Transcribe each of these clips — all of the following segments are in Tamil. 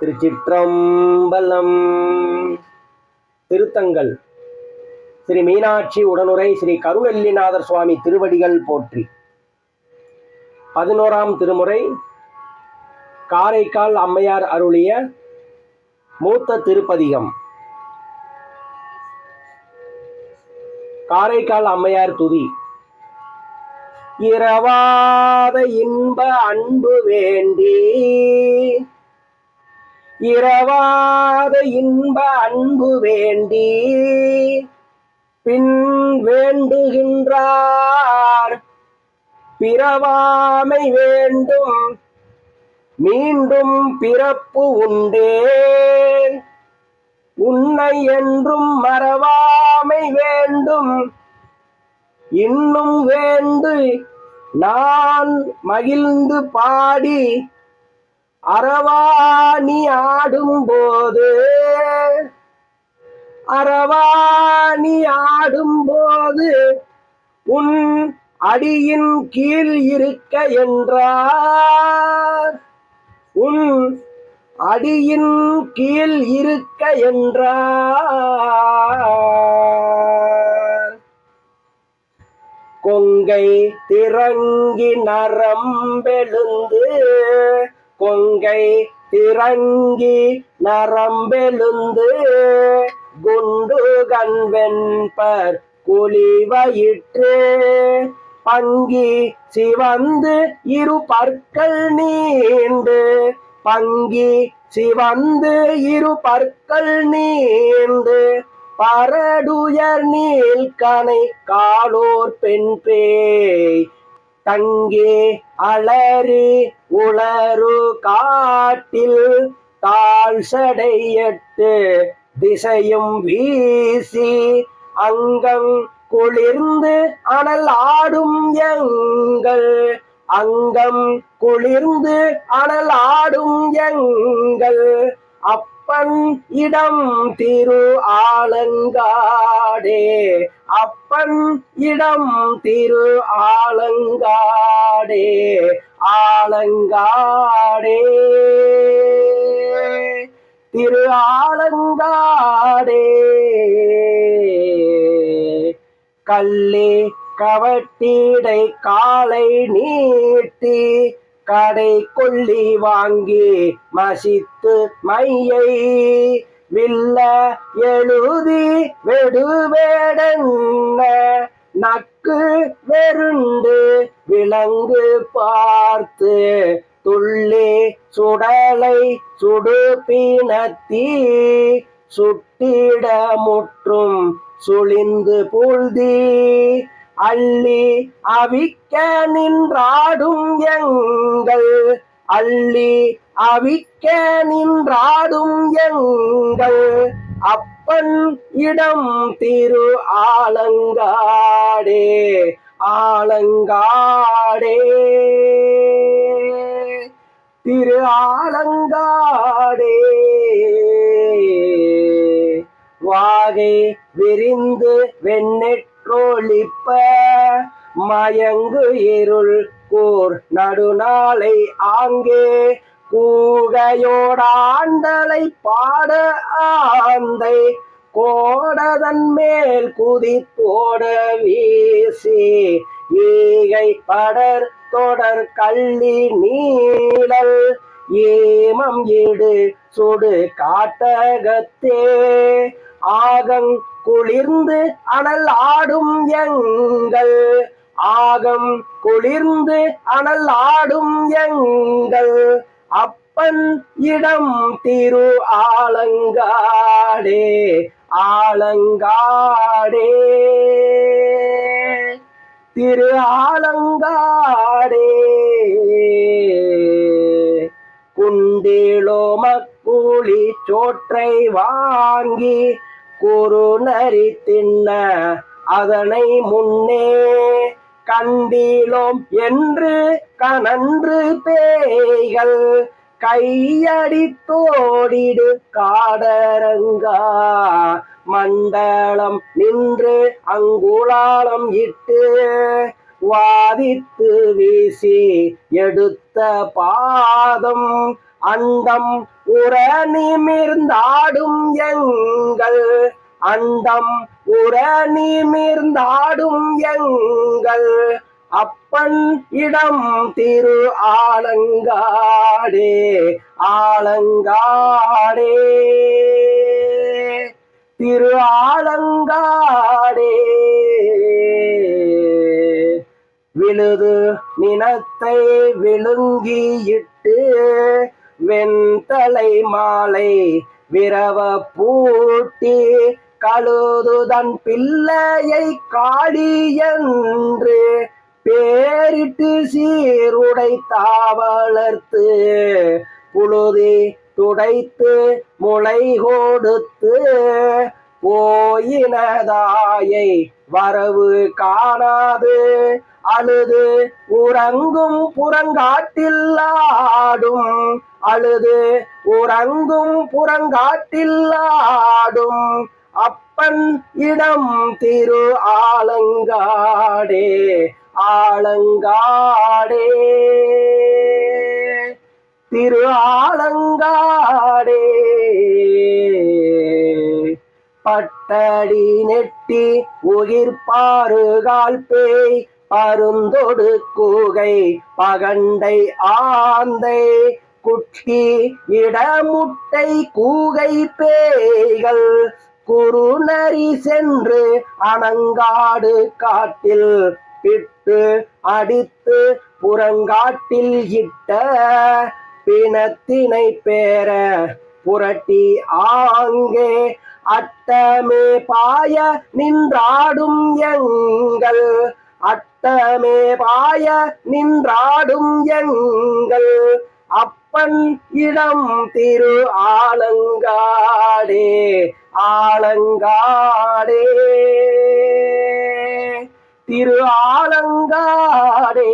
திருச்சிற்றம்பலம். திருத்தங்கள். ஸ்ரீ மீனாட்சி உடனுரை ஸ்ரீ கருவெல்லிநாதர் சுவாமி திருவடிகள் போற்றி. பதினோராம் திருமுறை. காரைக்கால் அம்மையார் அருளிய மூத்த திருப்பதிகம். காரைக்கால் அம்மையார் துதி. இரவாத இன்ப அன்பு வேண்டி இரவாத இன்ப அன்பு வேண்டி பின் வேண்டுகின்றார். பிறவாமை வேண்டும் மீண்டும் பிறப்பு உண்டே. உன்னை என்றும் மறவாமை வேண்டும் இன்னும் வேண்டு நான் மகிழ்ந்து பாடி அரவாணி ஆடும்போது அரவாணி ஆடும்போது உன் அடியின் கீழ் இருக்க என்றார். உன் அடியின் கீழ் இருக்க என்றார். கொங்கை திறங்கி நரம்பெழுந்து கொங்கை திறங்கி நரம்பெழுந்து குண்டு கண்வெண்பர் குழிவயிற்று. பங்கி சிவந்து இரு பற்கள் நீண்டு. பங்கி சிவந்து இரு பற்கள் நீண்டு. பரடுயர் நீல்கனை காலோர் பெண் பேய் தங்கே அலறி உளறு காட்டில் தாழ் சடையட்டு திசையும் வீசி அங்கம் குளிர்ந்து அனல் ஆடும் எங்கள். அங்கம் குளிர்ந்து அனல் ஆடும் எங்கள். அப்பன் இடம் திரு ஆலங்கா ஆடே அப்பன் இடம் திரு ஆலங்காடே. ஆலங்காடே. திரு ஆலங்காடே. கல்லே கவட்டீடை காலை நீட்டி கடை கொள்ளி வாங்கி மசித்து மையை வில்ல எழுதி வெடுவேடன்ன நக்கு வெருண்டு விலங்கு பார்த்து துள்ளி சுடலை சுடு பீனத்தீ சுட்டிட முற்றும் சுழிந்து புழுதி அள்ளி அவிக்க நின்றாடும் எங்கள் அள்ளி அவிக்க நின்றாடும் எங்கள் அப்பன் இடம் திரு ஆலங்காடே ஆலங்காடே. திரு ஆலங்காடே. வாகை விரிந்து வெண்ணெற்றோளிப்ப மயங்கு இருள் கூர் நடுநாளை ஆங்கே கூகையோடாண்டலை பாட ஆந்தை கோடதன் மேல் குதித்தோட வீசி ஈகை படர் தொடர் கள்ளி நீழல் ஏமம் ஈடு சுடு காட்டகத்தே. ஆகம் குளிர்ந்து அனல் ஆடும் எங்கள் ஆகம் குளிர்ந்து அனல் ஆடும் எங்கள் அப்பன் இடம் திரு ஆலங்காடே ஆலங்காடே. திரு ஆலங்காடே. குண்டிலோ மக்கூலி சோற்றை வாங்கி குறு நரி தின்ன அதனை முன்னே கண்டிலோம் என்று கனன்று பேய்கள் கையடித்தோடிடு காடரங்கா. மண்டலம் நின்று அங்குளாலம் இட்டு வாதித்து வீசி எடுத்த பாதம் அண்டம் உற நிமிர்ந்தாடும் எங்கள் அண்டம் உற நிமிர்ந்தாடும் எங்கள் அப்பன் இடம் திரு ஆலங்காடே ஆலங்காடே. திரு ஆலங்காடே. விழுது நினத்தை விழுங்கியிட்டு வெண்தலை மாலை விரவ பூட்டி கழுதுதன் பிள்ளையை காளி என்று பேரிட்டு சீருடை தாவளர்த்து புழுதி துடைத்து முளை கொடுத்து போயினதாயை வரவு காணாது. அழுது உறங்கும் புறங்காட்டில் ஆடும். அழுது உறங்கும் புறங்காட்டில் ஆடும். அப்பன் இடம் திரு ஆலங்காடே ஆலங்காடே. திரு ஆலங்காடே. பட்டடி நெட்டி உயிர்பாருகால் பேய் பருந்தொடு கூகை பகண்டை ஆந்தை. குட்டி இடமுட்டை கூகை பேய்கள் குறுநரி சென்று அணங்காடு காட்டில் பிட்டு அடித்து புறங்காட்டில் இட்ட பிணத்தினை பேர புரட்டி ஆங்கே அட்டமே பாய நின்றாடும் எங்கள். அட்டமே பாய நின்றாடும் எங்கள். அப்பன் இடம் திரு ஆலங்காடே ஆலங்காடே. திரு ஆலங்காடே.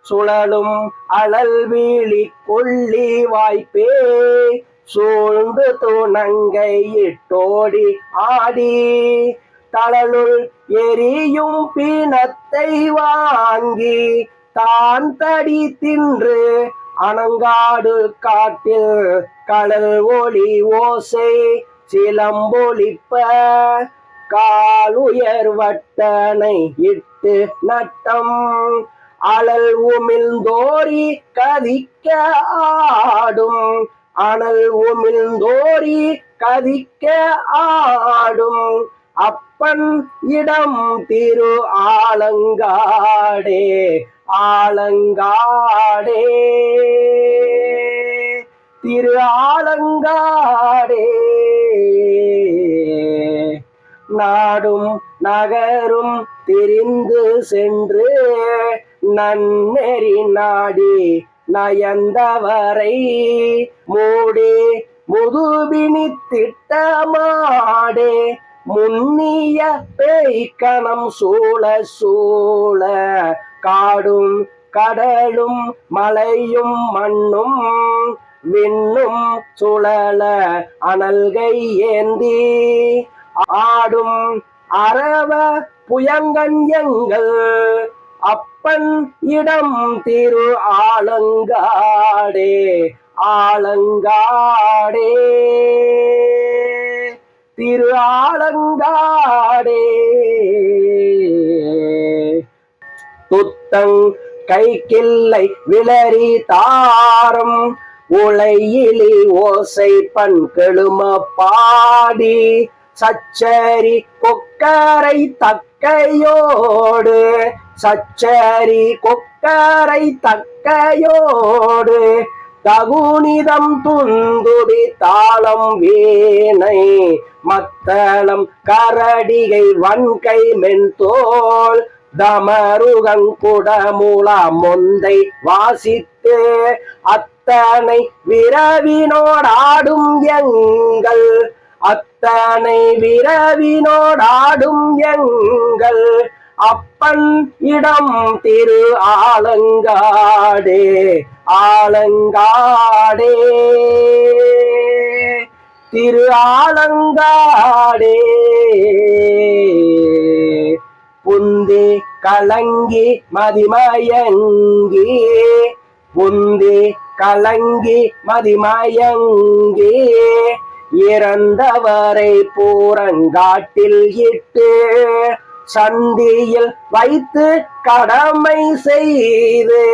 சுழலும் அழல் வீழி கொள்ளி வாய்ப்பே சூழ்ந்து துணங்கை இட்டோடி ஆடி. தளலுள் எரியும் பிணத்தை வாங்கி தான் தடி தின்று அணங்காடு காட்டில் கடல் ஒளி ஓசை சிலம்பொலிப்ப காலுயர் வட்டனை இட்டு நட்டம் அழல் உமிழ்ந்தோரி கதிக்க ஆடும். அனல் உமிழ்ந்தோரி கதிக்க ஆடும். அப்பன் இடம் திரு ஆலங்காடே ஆலங்காடே. திரு ஆலங்காடே. நாடும் நகரும் திரிந்து சென்று நன்னெறி நாடி நயந்தவரை மூடி முதுபினி திட்டமாடே முன்னிய பேய்க்கணம் சூழ சூழ காடும் கடலும் மலையும் மண்ணும் விண்ணும் சுழல அனல்கை ஏந்தி. ஆடும் அரவ புயங்கன் எங்கள் அப்பன் இடம் திரு ஆலங்காடே ஆலங்காடே. திரு ஆலங்காடே. துத்தங் கைக்கில்லை விளரி தாரம் உளையிலி ஓசை பண் கெழும பாடி சச்சரி கொக்கரை தக்கையோடு சச்சரி கொக்கரை தக்கையோடு தகுனிதம் துந்துடி தாளம் வேணை மத்தளம் கரடிகை வன்கை மென்தோல் தமருகங்குடமுலா மொந்தை வாசித்து அத்தனை விரவினோடாடும் எங்கள் அத்தனை விரவினோடாடும் எங்கள். அப்பன் இடம் திரு ஆலங்காடே ஆலங்காடே. திரு ஆலங்காடே. புந்தி கலங்கி மதிமயங்கி புந்தி கலங்கி மதிமயங்கி இறந்தவரை பூரங்காட்டில் இட்டு சந்தியில் வைத்து கடமை செய்து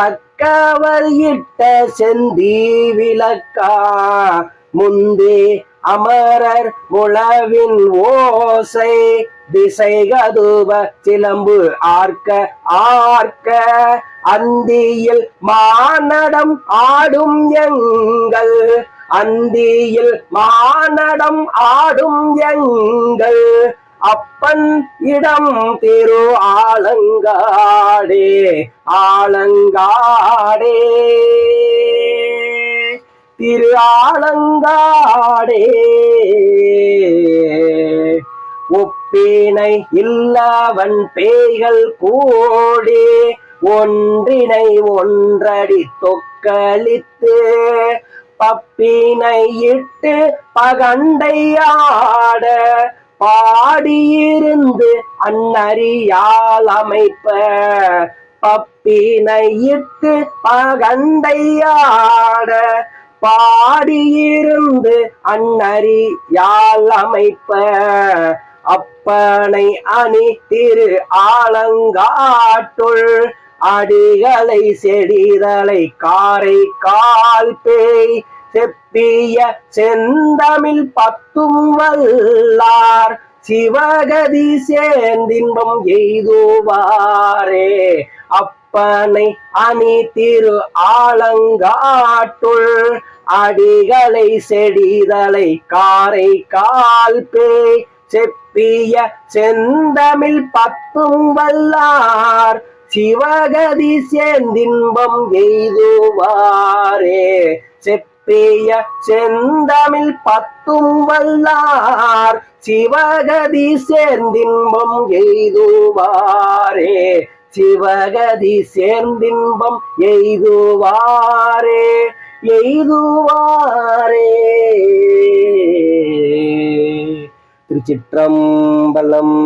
தக்கவர் இட்ட செந்தி விளக்கா. முந்தே அமரர் முழவின் ஓசை திசை கதுவ சிலம்பு ஆர்க்க ஆர்க்க. அந்தியில் மானடம் ஆடும் எங்கள் அந்தியில் மானடம் ஆடும் எங்கள். அப்பன் இடம் திரு ஆலங்காடே ஆலங்காடே. திரு ஆலங்காடே. ஒப்பினை இல்லவன் பேய்கள் கூடி ஒன்றினை ஒன்றடி தொக்களித்து பப்பினை இட்டு பகண்டையாட பாடியிருந்து அன்னறியால் அமைப்ப. பப்பினையிட்டு பகந்தையாட பாடியிருந்து அன்னறியால் அமைப்ப. அப்பனை அணி திரு ஆலங்காட்டுள் அடிகளை செடிதலை காரை கால் பேய் செப்பிய செந்தமிழ் பத்தும் வல்லார் சிவகதி சேர்ந்தின்பம் எய்துவாரே. அப்பனை அணி திரு ஆலங்காட்டுள் அடிகளை செடிதலை காரை கால் பே செப்பிய செந்தமிழ் பத்தும் வல்லார் சிவகதி சேர்ந்தின்பம் எய்துவாரே. பேய செந்தமிழ் பத்தும் வல்லார் சிவகதி சேர்ந்தின்பம் எய்துவாரே. சிவகதி சேர்ந்தின்பம் எய்துவாரே எய்துவாரே. திருச்சிற்றம்பலம்.